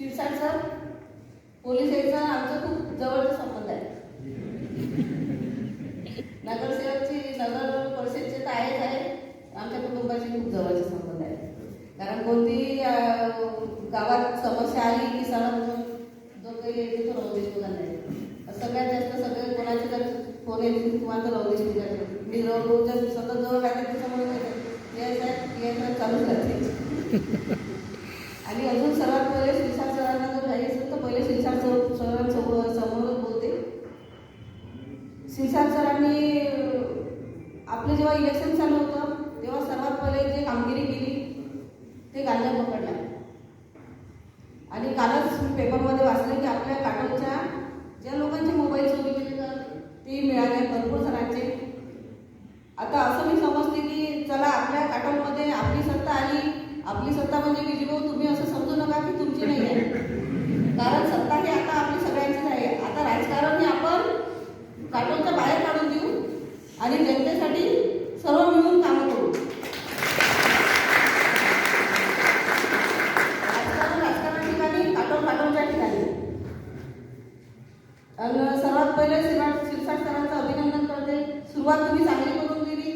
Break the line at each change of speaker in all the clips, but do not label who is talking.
शिरसाटचा police यायचं आमचं खूप जवळचा संबंध आहे. नगरसेवकची नगर परिषदचे तर आहेच आहे. आमच्या कुटुंबाशी खूप जवळचा संबंध आहे. कारण कोणती गावात समस्या आली की सणा जो काही येते तो रवदेश नाही. सगळ्यात जास्त सगळे कोणाचे जर फोन येतील तुम्हाला तर रवदेश मुलांचे मी रोजच्या सतत जवळ राहते त्याच्यामुळे माहिती आहे. चालूच राहते. आणि अजून सर्वात पहिले शिरसाट सरांना जर घ्यायचं असेल तर पहिले शिरसाट सर सरांसमोर समोरच बोलते शिरसाट सरांनी आपलं जेव्हा इलेक्शन चालू होतं तेव्हा सर्वात पहिले जे कामगिरी केली ते गांजा पकडला. आणि कालच पेपरमध्ये वाचलं की आपल्या काटोलच्या ज्या लोकांचे मोबाईल चोरी केले तर ते मिळाले भरपूर सरांचे. आता असं मी समजते की चला आपल्या काटोलमध्ये आपली सत्ता आली आपली सत्ता म्हणजे विजयभाऊ तुम्ही असं समजू नका की तुमची नाही आहे. कारण सत्ता ही आता आपली सगळ्या आहे आता राजकारण हे कार्टूनच्या बाहेर काढून देऊ आणि जनतेसाठी सर्व मिळून काम करू. राजकारण राजकारण ठिकाणी काटोल काटोलच्या ठिकाणी. आणि सर्वात पहिले शिरसाट शिरसाट सरांचं अभिनंदन करते. सुरुवात तुम्ही चांगली करून दिली.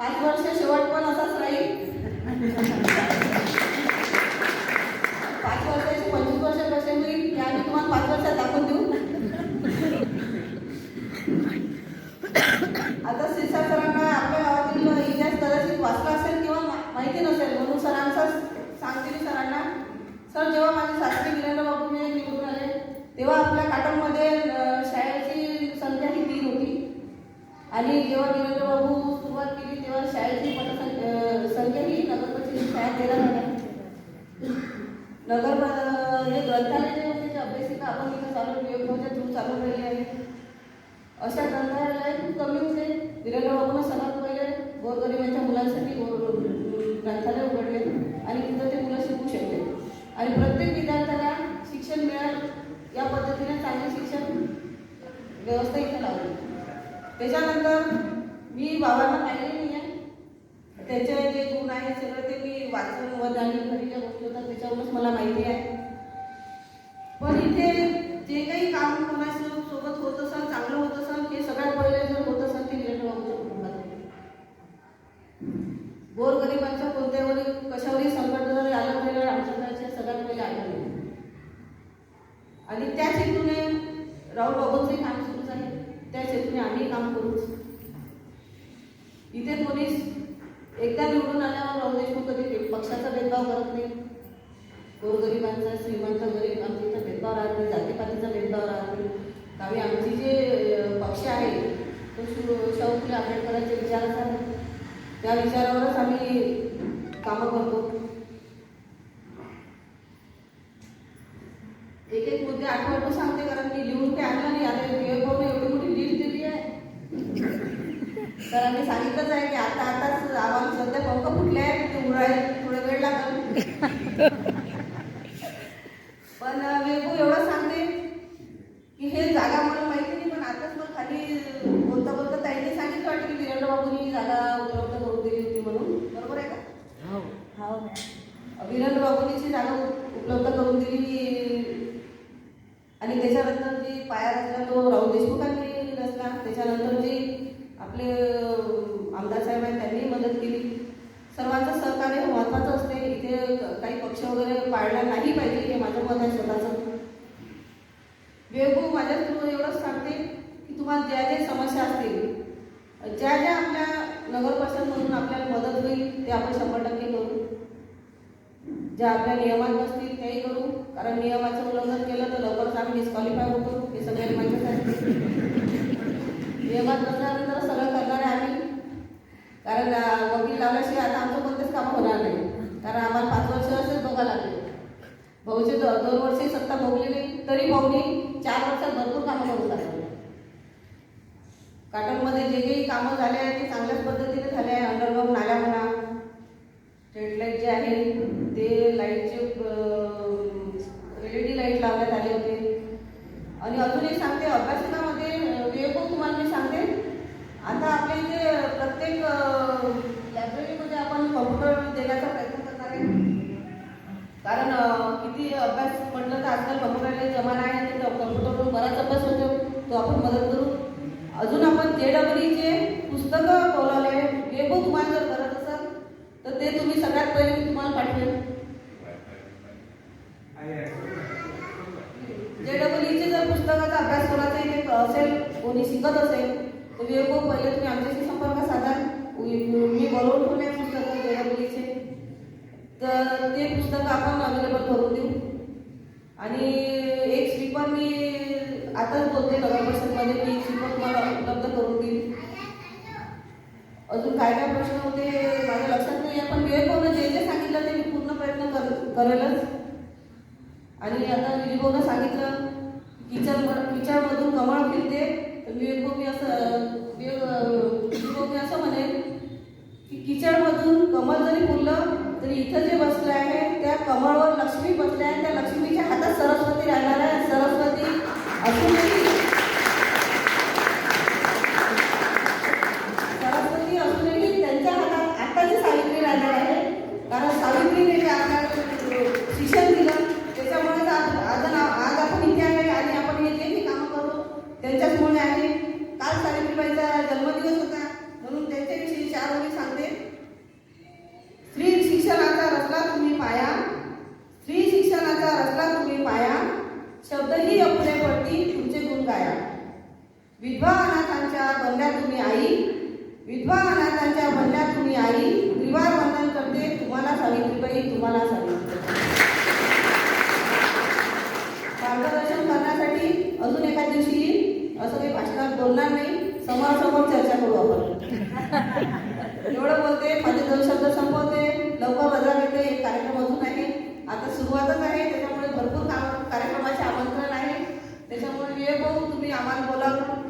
पाच वर्ष शेवट पण असाच राहील पाच वर्षाचे पंचवीस वर्ष कसे होईल ते आम्ही तुम्हाला पाच वर्षात दाखवून देऊ आता शिरसाट सरांना आपल्या गावातील इतिहास कदाचित वाचला असेल किंवा माहिती नसेल म्हणून सरांचा सांगते मी सरांना. सर जेव्हा माझे सासरी वीरेंद्र बाबू मी निवडून आले तेव्हा आपल्या काटोलमध्ये शाळेची संख्या ही तीन होती. आणि जेव्हा वीरेंद्र बाबू सुरुवात केली तेव्हा शाळेची पटसंख्या संख्या ही नगरपरिषद शाळेत तेरा झाल्या. नगर हे ग्रंथालय जे होते ते अभ्यासिका आपण इथं चालू वियोगाच्या थ्रू चालू राहिली आहे. अशा ग्रंथालय खूप कमी होते. वीरेंद्र बाबूनं सर्वात पहिले गोरगरिबांच्या मुलांसाठी गोर ग्रंथालय उघडले. आणि तिथं ते मुलं शिकू शकले. आणि प्रत्येक विद्यार्थ्याला शिक्षण मिळेल या पद्धतीने चांगले शिक्षण व्यवस्था इथे लावली. त्याच्यानंतर मी बाबांना पाहिले नाही आहे त्याचे जे गुण आहे सगळं ते मी वाचून व आणि घरी ज्या गोष्टी होतात त्याच्यावरूनच मला माहिती आहे. पण इथे जे काही काम कोणासोबत सोबत होत असेल चांगलं होत असेल हे सगळ्यात पहिले जर होत असेल ते वीरेंद्र बाबूच्या कुटुंबात आहे. गोरगरिबांच्या कोणत्यावरी कशावरही संकट जर आलं तर आमच्या सगळ्यात पहिले आलं नाही आणि त्याच हेतूने राहुल बाबूंचे काम सुरूच आहे. त्याच हेतूने आम्ही काम करूच. इथे कोणीच एकदा निवडून आल्यावर राहुल देशमुख कधी पक्षाचा भेदभाव करत नाही. गोरगरिबांचा श्रीमंत गरीब आमच्या इथं भेदभाव राहत नाही जातीपातीचा भेदभाव राहत नाही. आम्ही आमची जे पक्ष आहे तो शु शाहू फुले आंबेडकरांच्या विचाराचा आहे त्या विचारावरच आम्ही कामं करतो. एक एक मुद्दे आठवण सांगते कारण मी लिहून काही आणलं नाही आता विवेकभाऊने एवढी मोठी लिस्ट दिली आहे सांगितलंच आहे की आता आताच आम्हाला सध्या पंख फुटले आहेत ते उडायला थोडा वेळ लागेल. पण वेगू एवढं सांगते की हे जागा मला माहिती नाही पण आताच मग खाली बोलता बोलता ताईने सांगितलं वाटतं की वीरेंद्र बाबूंनी ही जागा उपलब्ध करून दिली होती म्हणून. बरोबर आहे का?
हो. मॅम
वीरेंद्र बाबूंची जागा उप- उपलब्ध करून दिली आणि त्याच्यानंतर जी पाया रचला तो राहुल देशमुखांनी रचला. त्याच्यानंतर जी आपले आमदार साहेब आहेत त्यांनी मदत केली. सर्वांचं सहकार्य हे महत्त्वाचं असते. इथे काही पक्ष वगैरे पाळला नाही पाहिजे हे माझं मत आहे स्वतःचं. वेगू माझ्या थ्रू एवढंच सांगते की तुम्हाला ज्या ज्या समस्या असतील ज्या ज्या आपल्या नगर आपल्याला मदत होईल ते आपण शंभर टक्के करू. ज्या आपल्या नियमात नसतील त्याही करू. कारण नियमाचं उल्लंघन केलं तर लवकरच आम्ही डिस्क्वालिफाय होतो. हे सगळ्यांनी माहितीच आहे. नियमात नसल्यानंतर सगळं करणार आहे आम्ही कारण अं, वकील लावल्याशिवाय आता आमचं कोणतेच काम होणार नाही कारण आम्हाला पाच वर्ष असेच बघा लागले भाऊचे दो- दोन वर्षे सत्ता भोगली नाही तरी भोगली चार वर्षात भरपूर कामं करून काटनमध्ये जे काही कामं झाले आहेत ते चांगल्याच पद्धतीने झाले आहे. अंडरग्राऊंड नाल्या म्हणा स्ट्रीट लाइट जे आहे ते लाईटचे एल ई डी लाइट लावण्यात आले होते. आणि अजून एक सांगते अभ्यास विवेक तुम्हाला मी सांगते आता आपल्या इथे प्रत्येक लायब्ररीमध्ये आपण कॉम्प्युटर देण्याचा प्रयत्न करणार आहे कारण अं, किती अभ्यास म्हटलं तर तर आजकाल कम्प्युटरचा जमाना आहे तर कम्प्युटरवरून बराच अभ्यास होतो. तो आपण मदत करू. अजून आपण जे डबलीचे पुस्तकं बोलावले हे पण तुम्हाला जर करत असाल तर ते तुम्ही सगळ्यात पहिले मी तुम्हाला पाठवेल जे डबलीचे जर पुस्तकाचा अभ्यास करायचा इथे असेल कोणी शिकत असेल तर वेगळं पहिले तुम्ही आमच्याशी संपर्क साधा. मी बोलवून ठेवले पुस्तकं जे डबलीचे तर ते पुस्तकं आपण अवेलेबल करून देऊ. आणि एक स्लीपर मी आताच बोलते नगर परिषदमध्ये म्हणजे मी एक स्लीपर तुम्हाला उपलब्ध करून देईल. अजून काय काय प्रश्न होते माझ्या लक्षात नाही आहे पण वेळ पूर्ण जे जे सांगितलं ते मी पूर्ण प्रयत्न कर करेलच. आणि आता विजयभाऊनं सांगितलं किचन किचनमधून कमळ फिरते तर विवेकभाऊ मी असं विवेकभाऊ मी असं म्हणेन की किचनमधून कमळ जरी फुललं तरी इथं जे बसलं आहे त्या कमळवर लक्ष्मी बसल्या आहे त्या लक्ष्मीच्या हातात सरस्वती राहणार आहे. सरस्वती असूनही सरस्वती असूनही त्यांच्या हातात आत्ताची सावित्री राहणार आहे कारण सावित्रीने जे आपल्याला शिक्षण दिलं त्याच्यामुळे आज आज आज आपण इथे आहे आणि आपण हे जे काही कामं करू त्यांच्याचमुळे आहे काल सावित्रीबाईचा जन्मदिवस होता म्हणून त्यांच्याविषयी चार ओळी सांगते स्त्री शिक्षणाचा रचला तुम्ही पाया स्त्री शिक्षणाचा रचला तुम्ही पाया शब्दही अपुरे पडती तुमचे गुण गाया विधवा अनाथांच्या बनल्या तुम्ही आई. विधवा अनाथांच्या बनल्या तुम्ही आई. त्रिवार वंदन करते. तुम्हाला सावित्रीबाई तुम्हाला सावित्रीबाई. मार्गदर्शन करण्यासाठी अजून एका दिवशी येईल. असं काही भाषणात बोलणार नाही. समोरासमोर चर्चा करू आपण. एवढं बोलते माझे दोन शब्द संपवते लवकर रजा घेते. एक कार्यक्रम अजून आहे. आता सुरुवातच आहे. त्याच्यामुळे भरपूर काम कार्यक्रमाचे आमंत्रण आहे. त्याच्यामुळे वेळ पाहून तुम्ही आम्हाला बोलावलं.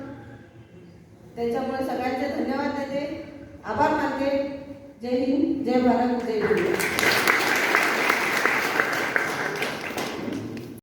त्याच्यामुळे सगळ्यांचे धन्यवाद देते. आभार मानते. जय हिंद जय भारत जय हिंद